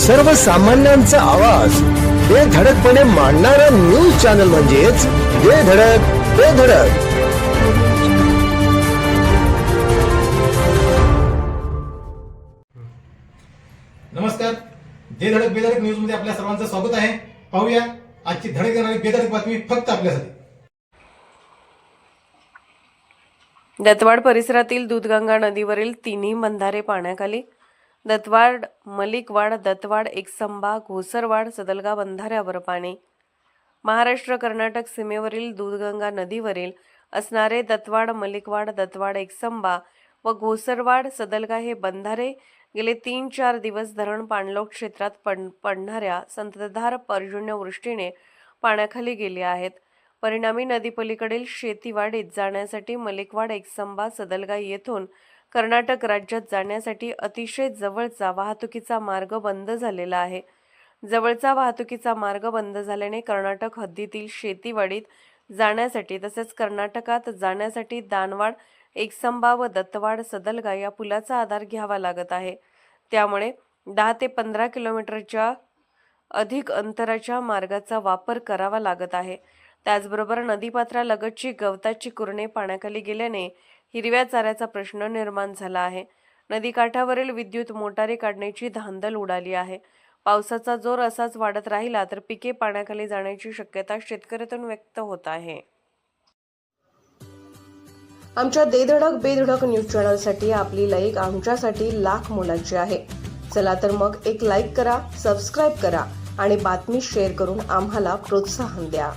सर्वसामान्यांचा आवाज. बेधडकपणे मांडणारा न्यूज चॅनल म्हणजेच बेधडक बेधडक नमस्कार. जे धडक बेधडक न्यूजमध्ये आपल्या सर्वांचं स्वागत आहे. पाहूया आजची धडक देणारी बेधडक बातमी फक्त आपल्यासाठी. दत्तवाड परिसरातील दूधगंगा नदीवरील तिन्ही बंधारे पाण्याखाली दत्तवाड मलिकवाड दत्तवाड एकसंबा घोसरवाड सदलगा बंधाऱ्यावर पाणी महाराष्ट्र कर्नाटक सीमेवरील दूधगंगा नदीवरील असणारे दत्तवाड मलिकवाड दत्तवाड एकसंबा व घोसरवाड सदलगा हे बंधारे गेले तीन चार दिवस धरण पाणलोट क्षेत्रात पड पडणाऱ्या संततधार पर्जन्यवृष्टीने पाण्याखाली गेले आहेत. परिणामी नदीपलीकडील शेतीवाडीत जाण्यासाठी मलिकवाड एकसंबा सदलगा येथून कर्नाटक राज्यात जाण्यासाठी अतिशय जवळचा वाहतुकीचा मार्ग बंद झालेला आहे. जवळचा वाहतुकीचा मार्ग बंद झाल्याने कर्नाटक हद्दीतील शेतीवाडीत जाण्यासाठी तसेच कर्नाटकात जाण्यासाठी दानवाड एकसंबा व दत्तवाड सदलगा या पुलाचा आधार घ्यावा लागत आहे. त्यामुळे दहा ते पंधरा किलोमीटरच्या अधिक अंतराच्या मार्गाचा वापर करावा लागत आहे. त्याचबरोबर नदीपात्रालगतची गवताची कुरणे पाण्याखाली गेल्याने हिरव्या चाऱ्याचा प्रश्न निर्माण झाला आहे. नदीकाठावरील विद्युत मोटारी काढण्याची धांदल उडाली आहे. पावसाचा जोर असाच वाढत राहिला तर पिके पाण्याखाली जाण्याची शक्यता शेतकऱ्यातून व्यक्त होत आहे. आमच्या देधडक बेधडक न्यूज चॅनलसाठी आपली लाईक आमच्यासाठी लाख मोलाची आहे. चला तर मग एक लाईक करा सबस्क्राईब करा आणि बातमी शेअर करून आम्हाला प्रोत्साहन द्या.